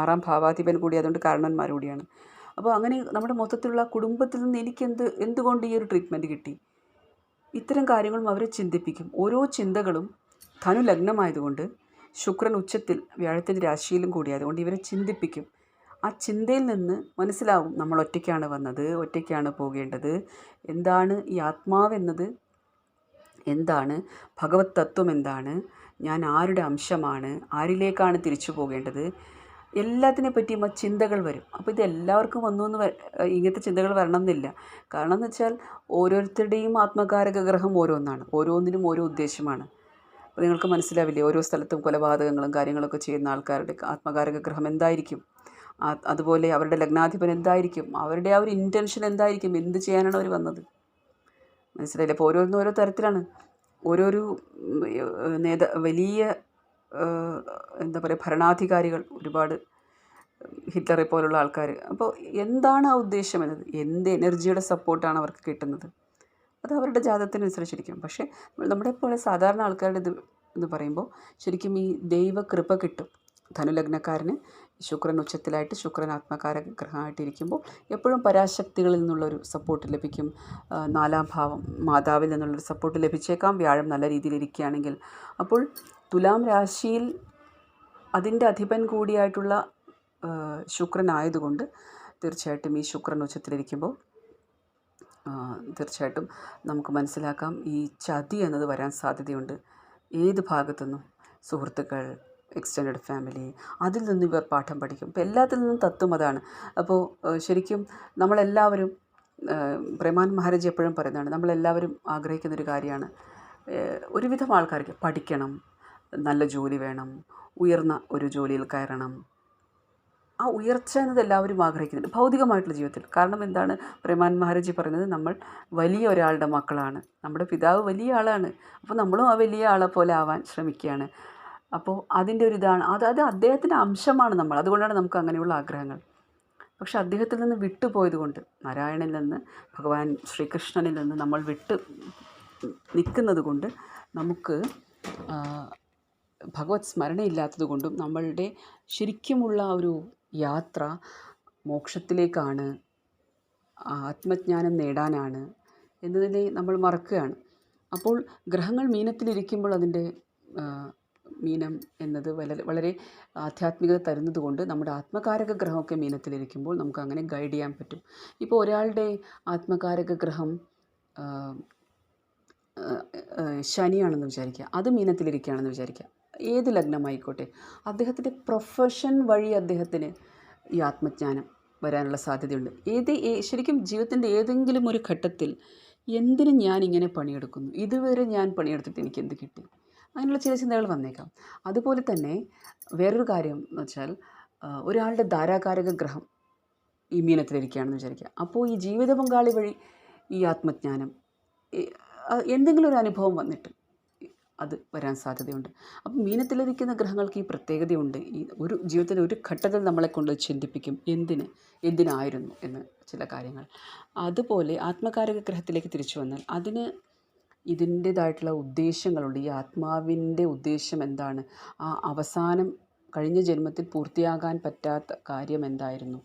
S1: ആറാം ഭാവാധിപൻ കൂടി അതുകൊണ്ട് കാരണന്മാർ കൂടിയാണ്. അപ്പോൾ അങ്ങനെ നമ്മുടെ മൊത്തത്തിലുള്ള കുടുംബത്തിൽ നിന്ന് എനിക്ക് എന്ത് എന്തുകൊണ്ട് ഈ ഒരു ട്രീറ്റ്മെന്റ് കിട്ടി? ഇത്തരം കാര്യങ്ങളും അവരെ ചിന്തിപ്പിക്കും. ഓരോ ചിന്തകളും ധനു ലഗ്നമായതുകൊണ്ട് ശുക്രൻ ഉച്ചത്തിൽ വ്യാഴത്തിന്റെ രാശിയിലും കൂടിയായതുകൊണ്ട് ഇവരെ ചിന്തിപ്പിക്കും. ആ ചിന്തയിൽ നിന്ന് മനസ്സിലാവും നമ്മൾ ഒറ്റയ്ക്കാണ് വന്നത് ഒറ്റയ്ക്കാണ് പോകേണ്ടത് എന്താണ് ഈ ആത്മാവെന്നത് എന്താണ് ഭഗവത് തത്വം എന്താണ് ഞാൻ ആരുടെ അംശമാണ് ആരിലേക്കാണ് തിരിച്ചു പോകേണ്ടത് എല്ലാത്തിനെ പറ്റിയും ആ ചിന്തകൾ വരും. അപ്പോൾ ഇത് എല്ലാവർക്കും വന്നു എന്ന് ഇങ്ങനത്തെ ചിന്തകൾ വരണം എന്നില്ല കാരണം എന്ന് വെച്ചാൽ ഓരോരുത്തരുടെയും ആത്മകാരക ഗ്രഹം ഓരോന്നാണ്. ഓരോന്നിനും ഓരോ ഉദ്ദേശമാണ്. അപ്പോൾ നിങ്ങൾക്ക് മനസ്സിലാവില്ലേ? ഓരോ സ്ഥലത്തും കൊലപാതകങ്ങളും കാര്യങ്ങളൊക്കെ ചെയ്യുന്ന ആൾക്കാരുടെ ആത്മകാരക ഗ്രഹം എന്തായിരിക്കും? അതുപോലെ അവരുടെ ലഗ്നാധിപൻ എന്തായിരിക്കും? അവരുടെ ആ ഒരു ഇന്റൻഷൻ എന്തായിരിക്കും? എന്ത് ചെയ്യാനാണ് അവർ വന്നത്? മനസ്സിലായില്ലേ? അപ്പോൾ ഓരോന്നും ഓരോ തരത്തിലാണ്. ഓരോരു നേതാ വലിയ എന്താ പറയുക ഭരണാധികാരികൾ ഒരുപാട് ഹിറ്റ്ലറെ പോലുള്ള ആൾക്കാർ അപ്പോൾ എന്താണ് ആ ഉദ്ദേശം എന്നത്? എന്ത് എനർജിയുടെ സപ്പോർട്ടാണ് അവർക്ക് കിട്ടുന്നത്? അത് അവരുടെ ജാതത്തിനനുസരിച്ചിരിക്കും. പക്ഷേ നമ്മുടെ പോലെ സാധാരണ ആൾക്കാരുടെ ഇത് എന്ന് പറയുമ്പോൾ ശരിക്കും ഈ ദൈവകൃപ കിട്ടും. ധനുലഗ്നക്കാരന് ശുക്രൻ ഉച്ചത്തിലായിട്ട് ശുക്രൻ ആത്മകാര ഗ്രഹമായിട്ടിരിക്കുമ്പോൾ എപ്പോഴും പരാശക്തികളിൽ നിന്നുള്ളൊരു സപ്പോർട്ട് ലഭിക്കും. നാലാം ഭാവം മാതാവിൽ നിന്നുള്ളൊരു സപ്പോർട്ട് ലഭിച്ചേക്കാം. വ്യാഴം നല്ല രീതിയിൽ ഇരിക്കുകയാണെങ്കിൽ അപ്പോൾ തുലാം രാശിയിൽ അതിന്റെ അധിപൻ കൂടിയായിട്ടുള്ള ശുക്രനായതുകൊണ്ട് തീർച്ചയായിട്ടും ഈ ശുക്രൻ ഉച്ചത്തിലിരിക്കുമ്പോൾ തീർച്ചയായിട്ടും നമുക്ക് മനസ്സിലാക്കാം. ഈ ചതി എന്നത് വരാൻ സാധ്യതയുണ്ട്. ഏത് ഭാഗത്തുനിന്നും? സുഹൃത്തുക്കൾ എക്സ്റ്റൻഡ് ഫാമിലി അതിൽ നിന്ന് ഇവർ പാഠം പഠിക്കും. ഇപ്പോൾ എല്ലാത്തിൽ നിന്നും തത്വം അതാണ്. അപ്പോൾ ശരിക്കും നമ്മളെല്ലാവരും പ്രമാൻ മഹാരാജ് എപ്പോഴും പറയുന്നതാണ് നമ്മളെല്ലാവരും ആഗ്രഹിക്കുന്നൊരു കാര്യമാണ് ഏഹ്, ഒരുവിധം ആൾക്കാർക്ക് പഠിക്കണം നല്ല ജോലി വേണം ഉയർന്ന ഒരു ജോലിയിൽ കയറണം. ആ ഉയർച്ച എന്നത് എല്ലാവരും ആഗ്രഹിക്കുന്നുണ്ട് ഭൗതികമായിട്ടുള്ള ജീവിതത്തിൽ. കാരണം എന്താണ്? പ്രേമാൻ മഹാരാജി പറയുന്നത് നമ്മൾ വലിയ ഒരാളുടെ മക്കളാണ് നമ്മുടെ പിതാവ് വലിയ ആളാണ്. അപ്പോൾ നമ്മളും ആ വലിയ ആളെ പോലെ ആവാൻ ശ്രമിക്കുകയാണ്. അപ്പോൾ അതിന്റെ ഒരു ഇതാണ്. അത് അത് അദ്ദേഹത്തിന്റെ അംശമാണ് നമ്മൾ. അതുകൊണ്ടാണ് നമുക്ക് അങ്ങനെയുള്ള ആഗ്രഹങ്ങൾ. പക്ഷെ അദ്ദേഹത്തിൽ നിന്ന് വിട്ടുപോയത് കൊണ്ട് നാരായണനിൽ നിന്ന് ഭഗവാൻ ശ്രീകൃഷ്ണനിൽ നിന്ന് നമ്മൾ വിട്ട് നിൽക്കുന്നത് കൊണ്ട് നമുക്ക് ഭഗവത് സ്മരണയില്ലാത്തത് കൊണ്ടും നമ്മളുടെ ശരിക്കുമുള്ള ഒരു യാത്ര മോക്ഷത്തിലേക്കാണ് ആത്മജ്ഞാനം നേടാനാണ് എന്നതിനെ നമ്മൾ മറക്കുകയാണ്. അപ്പോൾ ഗ്രഹങ്ങൾ മീനത്തിലിരിക്കുമ്പോൾ അതിന്റെ മീനം എന്നത് വളരെ വളരെ ആധ്യാത്മികത തരുന്നത് കൊണ്ട് നമ്മുടെ ആത്മകാരക ഗ്രഹമൊക്കെ മീനത്തിലിരിക്കുമ്പോൾ നമുക്ക് അങ്ങനെ ഗൈഡ് ചെയ്യാൻ പറ്റും. ഇപ്പോൾ ഒരാളുടെ ആത്മകാരക ഗ്രഹം ശനിയാണെന്ന് വിചാരിക്കുക അത് മീനത്തിലിരിക്കുകയാണെന്ന് വിചാരിക്കുക ഏത് ലഗ്നമായിക്കോട്ടെ അദ്ദേഹത്തിന്റെ പ്രൊഫഷൻ വഴി അദ്ദേഹത്തിന് ഈ ആത്മജ്ഞാനം വരാനുള്ള സാധ്യതയുണ്ട്. ഏത് ശരിക്കും ജീവിതത്തിന്റെ ഏതെങ്കിലും ഒരു ഘട്ടത്തിൽ എന്തിനു ഞാൻ ഇങ്ങനെ പണിയെടുക്കുന്നു? ഇതുവരെ ഞാൻ പണിയെടുത്തിട്ട് എനിക്ക് എന്ത് കിട്ടി? അങ്ങനെയുള്ള ചില ചിന്തകൾ വന്നേക്കാം. അതുപോലെ തന്നെ വേറൊരു കാര്യം എന്ന് വെച്ചാൽ ഒരാളുടെ ധാരാകാരക ഗ്രഹം ഈ മീനത്തിലിരിക്കുകയാണെന്ന് വിചാരിക്കുക. അപ്പോൾ ഈ ജീവിത പങ്കാളി വഴി ഈ ആത്മജ്ഞാനം എന്തെങ്കിലും ഒരു അനുഭവം വന്നിട്ട് അത് വരാൻ സാധ്യതയുണ്ട്. അപ്പം മീനത്തിലിരിക്കുന്ന ഗ്രഹങ്ങൾക്ക് ഈ പ്രത്യേകതയുണ്ട്. ഈ ഒരു ജീവിതത്തിന്റെ ഒരു ഘട്ടത്തിൽ നമ്മളെ കൊണ്ട് ചിന്തിപ്പിക്കും എന്തിന് എന്തിനായിരുന്നു എന്ന് ചില കാര്യങ്ങൾ. അതുപോലെ ആത്മകാരക ഗ്രഹത്തിലേക്ക് തിരിച്ചു വന്നാൽ അതിന് ഇതിന്റേതായിട്ടുള്ള ഉദ്ദേശങ്ങളുണ്ട്. ഈ ആത്മാവിന്റെ ഉദ്ദേശം എന്താണ്? ആ അവസാനം കഴിഞ്ഞ ജന്മത്തിൽ പൂർത്തിയാകാൻ പറ്റാത്ത കാര്യം എന്തായിരുന്നു?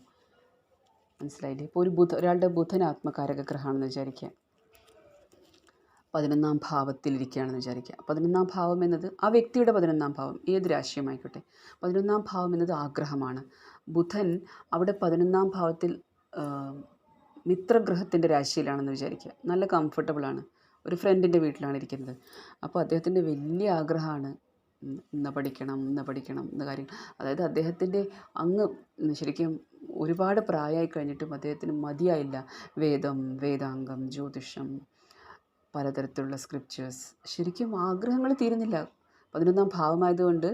S1: മനസ്സിലായില്ലേ? ഇപ്പോൾ ഒരു ബുധ ഒരാളുടെ ബുധൻ ആത്മകാരക ഗ്രഹമാണെന്ന് വിചാരിക്കുക. പതിനൊന്നാം ഭാവത്തിലിരിക്കുകയാണെന്ന് വിചാരിക്കുക. പതിനൊന്നാം ഭാവം എന്നത് ആ വ്യക്തിയുടെ പതിനൊന്നാം ഭാവം ഏത് രാശിയുമായിക്കോട്ടെ പതിനൊന്നാം ഭാവം എന്നത് ആഗ്രഹമാണ്. ബുധൻ അവിടെ പതിനൊന്നാം ഭാവത്തിൽ മിത്രഗ്രഹത്തിന്റെ രാശിയിലാണെന്ന് വിചാരിക്കുക. നല്ല കംഫർട്ടബിളാണ് ഒരു ഫ്രണ്ടിന്റെ വീട്ടിലാണ് ഇരിക്കുന്നത്. അപ്പോൾ അദ്ദേഹത്തിന്റെ വലിയ ആഗ്രഹമാണ് ഇന്ന് പഠിക്കണം ഇന്ന് പഠിക്കണം എന്ന കാര്യം അതായത് അദ്ദേഹത്തിന്റെ അങ്ങ് ശരിക്കും ഒരുപാട് പ്രായമായി കഴിഞ്ഞിട്ടും അദ്ദേഹത്തിന് മതിയായില്ല. വേദം വേദാംഗം ജ്യോതിഷം പലതരത്തിലുള്ള സ്ക്രിപ്റ്റേഴ്സ് ശരിക്കും ആഗ്രഹങ്ങൾ തീരുന്നില്ല. പതിനൊന്നാം ഭാവമായതുകൊണ്ട്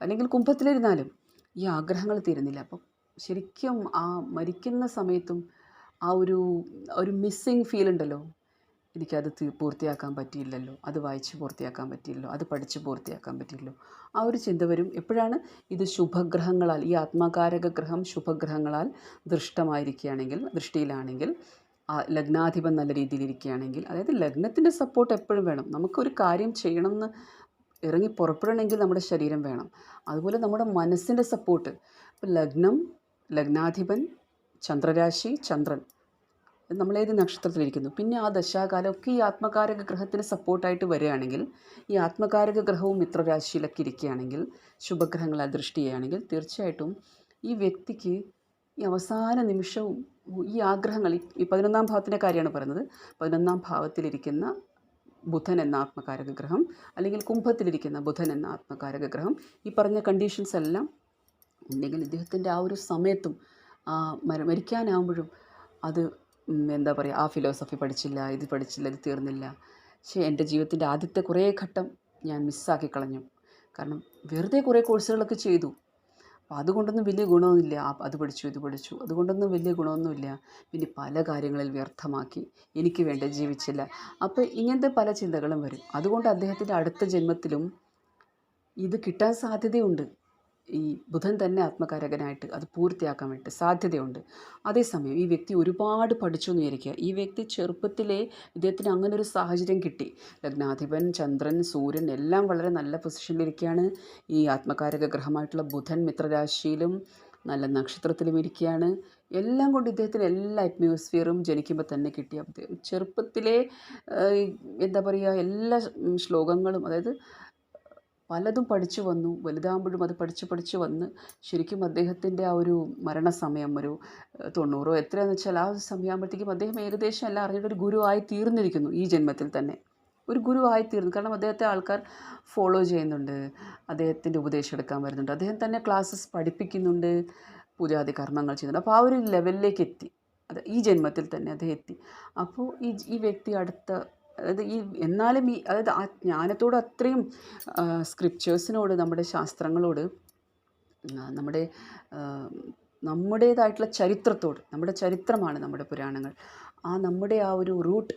S1: അല്ലെങ്കിൽ കുംഭത്തിലിരുന്നാലും ഈ ആഗ്രഹങ്ങൾ തീരുന്നില്ല. അപ്പം ശരിക്കും ആ മരിക്കുന്ന സമയത്തും ആ ഒരു ഒരു മിസ്സിങ് ഫീൽ ഉണ്ടല്ലോ. എനിക്കത് പൂർത്തിയാക്കാൻ പറ്റിയില്ലല്ലോ. അത് വായിച്ച് പൂർത്തിയാക്കാൻ പറ്റിയില്ലല്ലോ. അത് പഠിച്ച് പൂർത്തിയാക്കാൻ പറ്റിയില്ലല്ലോ. ആ ഒരു ചിന്ത വരും. എപ്പോഴാണ് ഇത് ശുഭഗ്രഹങ്ങളാൽ ഈ ആത്മകാരക ഗ്രഹം ശുഭഗ്രഹങ്ങളാൽ ദൃഷ്ടമായിരിക്കുകയാണെങ്കിൽ ദൃഷ്ടിയിലാണെങ്കിൽ ആ ലഗ്നാധിപൻ നല്ല രീതിയിൽ ഇരിക്കുകയാണെങ്കിൽ അതായത് ലഗ്നത്തിന്റെ സപ്പോർട്ട് എപ്പോഴും വേണം. നമുക്കൊരു കാര്യം ചെയ്യണമെന്ന് ഇറങ്ങി പുറപ്പെടണമെങ്കിൽ നമ്മുടെ ശരീരം വേണം. അതുപോലെ നമ്മുടെ മനസ്സിന്റെ സപ്പോർട്ട് ഇപ്പം ലഗ്നം ലഗ്നാധിപൻ ചന്ദ്രരാശി ചന്ദ്രൻ. നമ്മളേത് നക്ഷത്രത്തിലിരിക്കുന്നു? പിന്നെ ആ ദശാകാലമൊക്കെ ഈ ആത്മകാരക ഗ്രഹത്തിന് സപ്പോർട്ടായിട്ട് വരികയാണെങ്കിൽ ഈ ആത്മകാരക ഗ്രഹവും മിത്രരാശിയിലൊക്കെ ഇരിക്കുകയാണെങ്കിൽ ശുഭഗ്രഹങ്ങൾ ദൃഷ്ടി ചെയ്യുകയാണെങ്കിൽ തീർച്ചയായിട്ടും ഈ വ്യക്തിക്ക് ഈ അവസാന നിമിഷവും ഈ ആഗ്രഹങ്ങൾ ഈ- പതിനൊന്നാം ഭാവത്തിന്റെ കാര്യമാണ് പറയുന്നത്. പതിനൊന്നാം ഭാവത്തിലിരിക്കുന്ന ബുധൻ എന്ന ആത്മകാരക ഗ്രഹം അല്ലെങ്കിൽ കുംഭത്തിലിരിക്കുന്ന ബുധൻ എന്ന ആത്മകാരക ഗ്രഹം ഈ പറഞ്ഞ കണ്ടീഷൻസ് എല്ലാം ഉണ്ടെങ്കിൽ ഇദ്ദേഹത്തിന്റെ ആ ഒരു സമയത്തും മരിക്കാനാവുമ്പോഴും അത് എന്താ പറയുക ആ ഫിലോസഫി പഠിച്ചില്ല ഇത് പഠിച്ചില്ല ഇത് തീർന്നില്ല. പക്ഷേ എന്റെ ജീവിതത്തിന്റെ ആദ്യത്തെ കുറേ ഘട്ടം ഞാൻ മിസ്സാക്കി കളഞ്ഞു. കാരണം വെറുതെ കുറേ കോഴ്സുകളൊക്കെ ചെയ്തു. അപ്പോൾ അതുകൊണ്ടൊന്നും വലിയ ഗുണമൊന്നുമില്ല. അത് പഠിച്ചു ഇത് പഠിച്ചു. അതുകൊണ്ടൊന്നും വലിയ ഗുണമൊന്നുമില്ല. പിന്നെ പല കാര്യങ്ങളിൽ വ്യർത്ഥമാക്കി എനിക്ക് വേണ്ടി ജീവിച്ചില്ല. അപ്പോൾ ഇങ്ങനത്തെ പല ചിന്തകളും വരും. അതുകൊണ്ട് അദ്ദേഹത്തിന്റെ അടുത്ത ജന്മത്തിലും ഇത് കിട്ടാൻ സാധ്യതയുണ്ട്. ഈ ബുധൻ തന്നെ ആത്മകാരകനായിട്ട് അത് പൂർത്തിയാക്കാൻ വേണ്ടി സാധ്യതയുണ്ട്. അതേസമയം ഈ വ്യക്തി ഒരുപാട് പഠിച്ചു എന്ന് വിചാരിക്കുക. ഈ വ്യക്തി ചെറുപ്പത്തിലേ ഇദ്ദേഹത്തിന് അങ്ങനെ ഒരു സാഹചര്യം കിട്ടി. ലഗ്നാധിപൻ ചന്ദ്രൻ സൂര്യൻ എല്ലാം വളരെ നല്ല പൊസിഷനിലിരിക്കുകയാണ് ഈ ആത്മകാരക ഗ്രഹമായിട്ടുള്ള ബുധൻ മിത്രരാശിയിലും നല്ല നക്ഷത്രത്തിലും ഇരിക്കുകയാണ്. എല്ലാം കൊണ്ട് ഇദ്ദേഹത്തിന് എല്ലാ അറ്റ്മോസ്ഫിയറും ജനിക്കുമ്പോൾ തന്നെ കിട്ടിയ ചെറുപ്പത്തിലെ എന്താ പറയുക എല്ലാ ശ്ലോകങ്ങളും അതായത് പലതും പഠിച്ചു വന്നു. വലുതാകുമ്പോഴും അത് പഠിച്ച് പഠിച്ച് വന്ന് ശരിക്കും അദ്ദേഹത്തിന്റെ ആ ഒരു മരണസമയം ഒരു തൊണ്ണൂറോ എത്രയാണെന്ന് വെച്ചാൽ ആ ഒരു സമയമാകുമ്പോഴത്തേക്കും അദ്ദേഹം ഏകദേശം എല്ലാം അറിഞ്ഞിട്ട് ഒരു ഗുരുവായി തീർന്നിരിക്കുന്നു ഈ ജന്മത്തിൽ തന്നെ. ഒരു ഗുരുവായി തീർന്നു. കാരണം അദ്ദേഹത്തെ ആൾക്കാർ ഫോളോ ചെയ്യുന്നുണ്ട്. അദ്ദേഹത്തിന്റെ ഉപദേശം എടുക്കാൻ വരുന്നുണ്ട്. അദ്ദേഹം തന്നെ ക്ലാസ്സസ് പഠിപ്പിക്കുന്നുണ്ട്. പൂജാതി കർമ്മങ്ങൾ ചെയ്യുന്നുണ്ട്. അപ്പോൾ ആ ഒരു ലെവലിലേക്ക് എത്തി. അത് ഈ ജന്മത്തിൽ തന്നെ അദ്ദേഹം എത്തി. അപ്പോൾ ഈ ഈ വ്യക്തി അടുത്ത അതായത് ഈ എന്നാലും ഈ അതായത് ആ ജ്ഞാനത്തോട് അത്രയും സ്ക്രിപ്റ്റേഴ്സിനോട് നമ്മുടെ ശാസ്ത്രങ്ങളോട് നമ്മുടെ നമ്മുടേതായിട്ടുള്ള ചരിത്രത്തോട് നമ്മുടെ ചരിത്രമാണ് നമ്മുടെ പുരാണങ്ങൾ. ആ നമ്മുടെ ആ ഒരു റൂട്ട്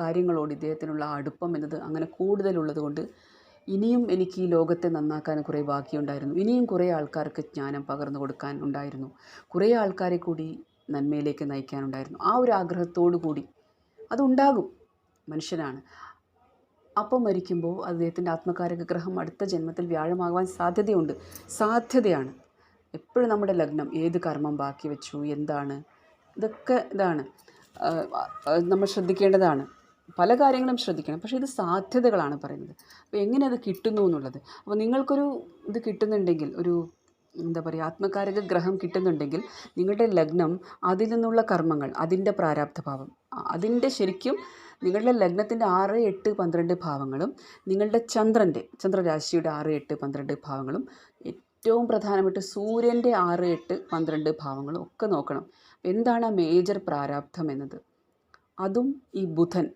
S1: കാര്യങ്ങളോട് ഇദ്ദേഹത്തിനുള്ള അടുപ്പം എന്നത് അങ്ങനെ കൂടുതലുള്ളത് കൊണ്ട് ഇനിയും എനിക്ക് ഈ ലോകത്തെ നന്നാക്കാൻ കുറേ ബാക്കിയുണ്ടായിരുന്നു ഇനിയും കുറേ ആൾക്കാർക്ക് ജ്ഞാനം പകർന്നു കൊടുക്കാൻ ഉണ്ടായിരുന്നു. കുറേ ആൾക്കാരെ കൂടി നന്മയിലേക്ക് നയിക്കാനുണ്ടായിരുന്നു. ആ ഒരു ആഗ്രഹത്തോടു കൂടി അതുണ്ടാകും. മനുഷ്യനാണ്. അപ്പം മരിക്കുമ്പോൾ അദ്ദേഹത്തിന്റെ ആത്മകാരക ഗ്രഹം അടുത്ത ജന്മത്തിൽ വ്യാഴമാകുവാൻ സാധ്യതയുണ്ട്. സാധ്യതയാണ്. എപ്പോഴും നമ്മുടെ ലഗ്നം ഏത് കർമ്മം ബാക്കി വെച്ചു എന്താണ്? ഇതൊക്കെ ഇതാണ്. നമ്മൾ ശ്രദ്ധിക്കേണ്ടതാണ്. പല കാര്യങ്ങളും ശ്രദ്ധിക്കണം. പക്ഷേ ഇത് സാധ്യതകളാണ് പറയുന്നത്. അപ്പോൾ എങ്ങനെ അത് കിട്ടുന്നു എന്നുള്ളത്. അപ്പോൾ നിങ്ങൾക്കൊരു ഇത് കിട്ടുന്നുണ്ടെങ്കിൽ ഒരു എന്താ പറയുക ആത്മകാരക ഗ്രഹം കിട്ടുന്നുണ്ടെങ്കിൽ നിങ്ങളുടെ ലഗ്നം അതിൽ നിന്നുള്ള കർമ്മങ്ങൾ അതിന്റെ പ്രാരാബ്ധഭാവം ഭാവം അതിന്റെ ശരിക്കും നിങ്ങളുടെ ലഗ്നത്തിന്റെ ആറ് എട്ട് പന്ത്രണ്ട് ഭാവങ്ങളും നിങ്ങളുടെ ചന്ദ്രന്റെ ചന്ദ്രരാശിയുടെ ആറ് എട്ട് പന്ത്രണ്ട് ഭാവങ്ങളും ഏറ്റവും പ്രധാനമായിട്ട് സൂര്യന്റെ ആറ് എട്ട് പന്ത്രണ്ട് ഭാവങ്ങളും ഒക്കെ നോക്കണം. എന്താണ് ആ മേജർ പ്രാരാബ്ധം എന്നത്? അതും ഈ ബുധൻ.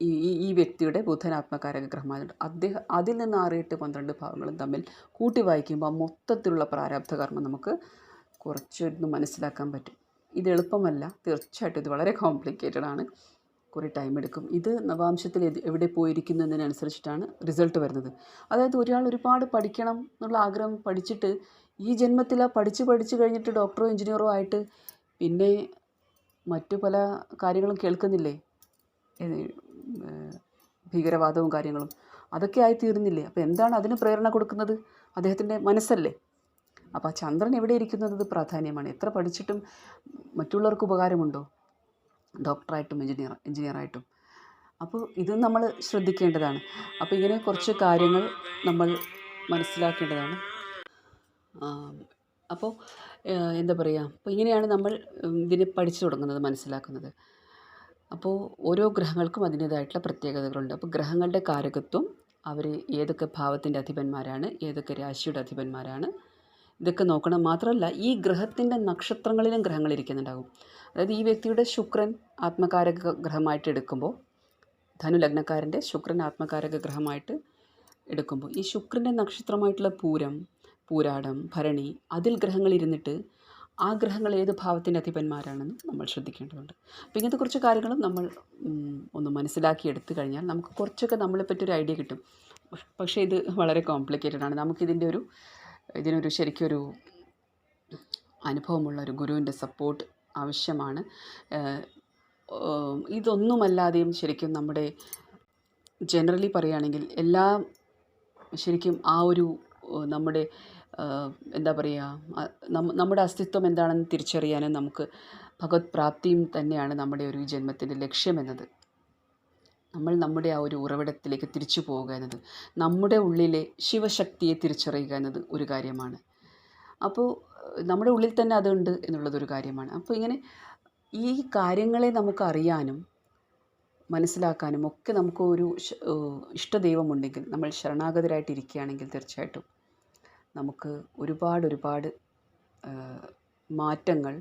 S1: ഈ ഈ വ്യക്തിയുടെ ബുധനാത്മകാരക ആത്മകാരക അദ്ദേഹം അതിൽ നിന്ന് ആറ് എട്ട് പന്ത്രണ്ട് ഭാഗങ്ങളും തമ്മിൽ കൂട്ടി വായിക്കുമ്പോൾ മൊത്തത്തിലുള്ള പ്രാരാബ്ധ കർമ്മം നമുക്ക് കുറച്ചൊന്ന് മനസ്സിലാക്കാൻ പറ്റും. ഇത് എളുപ്പമല്ല. തീർച്ചയായിട്ടും ഇത് വളരെ കോംപ്ലിക്കേറ്റഡ് ആണ്. കുറേ ടൈം എടുക്കും. ഇത് നവാംശത്തിൽ എവിടെ പോയിരിക്കുന്നു എന്നതിനനുസരിച്ചിട്ടാണ് റിസൾട്ട് വരുന്നത്. അതായത് ഒരാൾ ഒരുപാട് പഠിക്കണം എന്നുള്ള ആഗ്രഹം പഠിച്ചിട്ട് ഈ ജന്മത്തിൽ ആ പഠിച്ച് പഠിച്ച് കഴിഞ്ഞിട്ട് ഡോക്ടറോ എഞ്ചിനീയറോ ആയിട്ട് പിന്നെ മറ്റു പല കാര്യങ്ങളും കേൾക്കുന്നില്ലേ? ഭീകരവാദവും കാര്യങ്ങളും അതൊക്കെ ആയി തീർന്നില്ലേ അപ്പോൾ എന്താണ് അതിന് പ്രേരണ കൊടുക്കുന്നത്? അദ്ദേഹത്തിന്റെ മനസ്സല്ലേ? അപ്പോൾ ആ ചന്ദ്രൻ എവിടെ ഇരിക്കുന്നത് പ്രാധാന്യമാണ്. എത്ര പഠിച്ചിട്ടും മറ്റുള്ളവർക്ക് ഉപകാരമുണ്ടോ? ഡോക്ടറായിട്ടും എഞ്ചിനീയർ എഞ്ചിനീയറായിട്ടും. അപ്പോൾ ഇത് നമ്മൾ ശ്രദ്ധിക്കേണ്ടതാണ്. അപ്പോൾ ഇങ്ങനെ കുറച്ച് കാര്യങ്ങൾ നമ്മൾ മനസ്സിലാക്കേണ്ടതാണ്. അപ്പോൾ എന്താ പറയുക അപ്പോൾ ഇങ്ങനെയാണ് നമ്മൾ ഇതിനെ പഠിച്ചു തുടങ്ങുന്നത് മനസ്സിലാക്കുന്നത്. അപ്പോൾ ഓരോ ഗ്രഹങ്ങൾക്കും അതിന്റേതായിട്ടുള്ള പ്രത്യേകതകളുണ്ട്. അപ്പോൾ ഗ്രഹങ്ങളുടെ കാരകത്വം അവർ ഏതൊക്കെ ഭാവത്തിന്റെ അധിപന്മാരാണ് ഏതൊക്കെ രാശിയുടെ അധിപന്മാരാണ് ഇതൊക്കെ നോക്കണം മാത്രമല്ല ഈ ഗ്രഹത്തിന്റെ നക്ഷത്രങ്ങളിലും ഗ്രഹങ്ങൾ ഇരിക്കുന്നുണ്ടാകും. അതായത് ഈ വ്യക്തിയുടെ ശുക്രൻ ആത്മകാരക ഗ്രഹമായിട്ട് എടുക്കുമ്പോൾ ധനു ലഗ്നക്കാരന്റെ ശുക്രൻ ആത്മകാരക ഗ്രഹമായിട്ട് എടുക്കുമ്പോൾ ഈ ശുക്രന്റെ നക്ഷത്രമായിട്ടുള്ള പൂരം പൂരാടം ഭരണി അതിൽ ഗ്രഹങ്ങൾ ഇരുന്നിട്ട് ആ ഗ്രഹങ്ങൾ ഏത് ഭാവത്തിന്റെ അധിപന്മാരാണെന്ന് നമ്മൾ ശ്രദ്ധിക്കേണ്ടതുണ്ട്. അപ്പോൾ ഇങ്ങനത്തെ കുറച്ച് കാര്യങ്ങളും നമ്മൾ ഒന്ന് മനസ്സിലാക്കി എടുത്തു കഴിഞ്ഞാൽ നമുക്ക് കുറച്ചൊക്കെ നമ്മളെ പറ്റി ഒരു ഐഡിയ കിട്ടും. പക്ഷേ ഇത് വളരെ കോംപ്ലിക്കേറ്റഡ് ആണ്. നമുക്കിതിന്റെ ഒരു ഇതിനൊരു ശരിക്കൊരു അനുഭവമുള്ള ഒരു ഗുരുവിന്റെ സപ്പോർട്ട് ആവശ്യമാണ്. ഇതൊന്നുമല്ലാതെയും ശരിക്കും നമ്മുടെ ജനറലി പറയുകയാണെങ്കിൽ എല്ലാം ശരിക്കും ആ ഒരു നമ്മുടെ എന്താ പറയുക നമ്മുടെ അസ്തിത്വം എന്താണെന്ന് തിരിച്ചറിയാനും നമുക്ക് ഭഗവത് പ്രാപ്തിയും തന്നെയാണ് നമ്മുടെ ഒരു ജന്മത്തിന്റെ ലക്ഷ്യമെന്നത് നമ്മൾ നമ്മുടെ ആ ഒരു ഉറവിടത്തിലേക്ക് തിരിച്ചു പോവുക എന്നത് നമ്മുടെ ഉള്ളിലെ ശിവശക്തിയെ തിരിച്ചറിയുക എന്നത് ഒരു കാര്യമാണ്. അപ്പോൾ നമ്മുടെ ഉള്ളിൽ തന്നെ അതുണ്ട് എന്നുള്ളതൊരു കാര്യമാണ്. അപ്പോൾ ഇങ്ങനെ ഈ കാര്യങ്ങളെ നമുക്ക് അറിയാനും മനസ്സിലാക്കാനും ഒക്കെ നമുക്ക് ഒരു ഇഷ്ടദൈവമുണ്ടെങ്കിൽ നമ്മൾ ശരണാഗതരായിട്ടിരിക്കുകയാണെങ്കിൽ തീർച്ചയായിട്ടും നമുക്ക് ഒരുപാട് ഒരുപാട് മാറ്റങ്ങൾ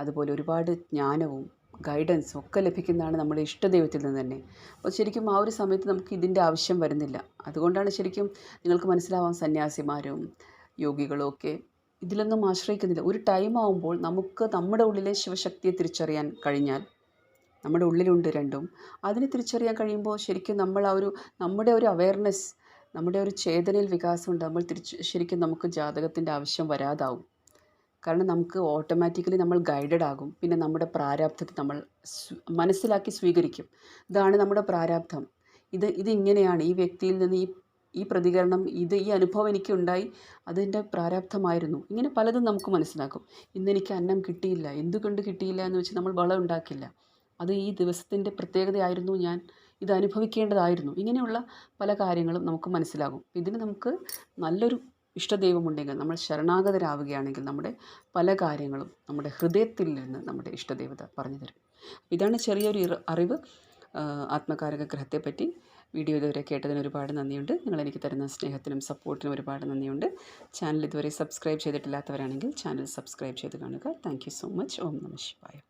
S1: അതുപോലെ ഒരുപാട് ജ്ഞാനവും ഗൈഡൻസും ഒക്കെ ലഭിക്കുന്നതാണ് നമ്മുടെ ഇഷ്ടദൈവത്തിൽ നിന്ന് തന്നെ. അപ്പോൾ ശരിക്കും ആ ഒരു സമയത്ത് നമുക്ക് ഇതിന്റെ ആവശ്യം വരുന്നില്ല. അതുകൊണ്ടാണ് ശരിക്കും നിങ്ങൾക്ക് മനസ്സിലാവാം സന്യാസിമാരും യോഗികളും ഒക്കെ ഇതിലൊന്നും ആശ്രയിക്കുന്നില്ല. ഒരു ടൈം ആവുമ്പോൾ നമുക്ക് നമ്മുടെ ഉള്ളിലെ ശിവശക്തിയെ തിരിച്ചറിയാൻ കഴിഞ്ഞാൽ നമ്മുടെ ഉള്ളിലുണ്ട് രണ്ടും അതിനെ തിരിച്ചറിയാൻ കഴിയുമ്പോൾ ശരിക്കും നമ്മൾ ആ ഒരു നമ്മുടെ ഒരു അവയർനെസ് നമ്മുടെ ഒരു ചേതനയിൽ വികാസം ഉണ്ടാകുമ്പോൾ തിരിച്ച് ശരിക്കും നമുക്ക് ജാതകത്തിന്റെ ആവശ്യം വരാതാവും. കാരണം നമുക്ക് ഓട്ടോമാറ്റിക്കലി നമ്മൾ ഗൈഡഡ് ആകും. പിന്നെ നമ്മുടെ പ്രാരാബ്ധത്തെ നമ്മൾ മനസ്സിലാക്കി സ്വീകരിക്കും. ഇതാണ് നമ്മുടെ പ്രാരാബ്ധം. ഇത് ഇതിങ്ങനെയാണ്. ഈ വ്യക്തിയിൽ നിന്ന് ഈ ഈ പ്രതികരണം ഇത് ഈ അനുഭവം എനിക്ക് ഉണ്ടായി അതിന്റെ പ്രാരാബ്ധമായിരുന്നു. ഇങ്ങനെ പലതും നമുക്ക് മനസ്സിലാക്കും. ഇന്ന് എനിക്ക് അന്നം കിട്ടിയില്ല. എന്തുകൊണ്ട് കിട്ടിയില്ല എന്ന് വെച്ച് നമ്മൾ വളം ഉണ്ടാക്കില്ല. അത് ഈ ദിവസത്തിന്റെ പ്രത്യേകതയായിരുന്നു ഞാൻ ഇത് അനുഭവിക്കേണ്ടതായിരുന്നു ഇങ്ങനെയുള്ള പല കാര്യങ്ങളും നമുക്ക് മനസ്സിലാകും. ഇതിന് നമുക്ക് നല്ലൊരു ഇഷ്ടദൈവമുണ്ടെങ്കിൽ നമ്മൾ ശരണാഗതരാവുകയാണെങ്കിൽ നമ്മുടെ പല കാര്യങ്ങളും നമ്മുടെ ഹൃദയത്തിൽ നിന്ന് നമ്മുടെ ഇഷ്ടദേവത പറഞ്ഞു തരും. ഇതാണ് ചെറിയൊരു അറിവ്. ആത്മകാരക ഗ്രഹത്തെപ്പറ്റി വീഡിയോ ഇതുവരെ കേട്ടതിന് ഒരുപാട് നന്ദിയുണ്ട്. നിങ്ങൾ എനിക്ക് തരുന്ന സ്നേഹത്തിനും സപ്പോർട്ടിനും ഒരുപാട് നന്ദിയുണ്ട്. ചാനൽ ഇതുവരെ സബ്സ്ക്രൈബ് ചെയ്തിട്ടില്ലാത്തവരാണെങ്കിൽ ചാനൽ സബ്സ്ക്രൈബ് ചെയ്ത് കാണുക. Thank so much. ഓം നമ ശിവായ.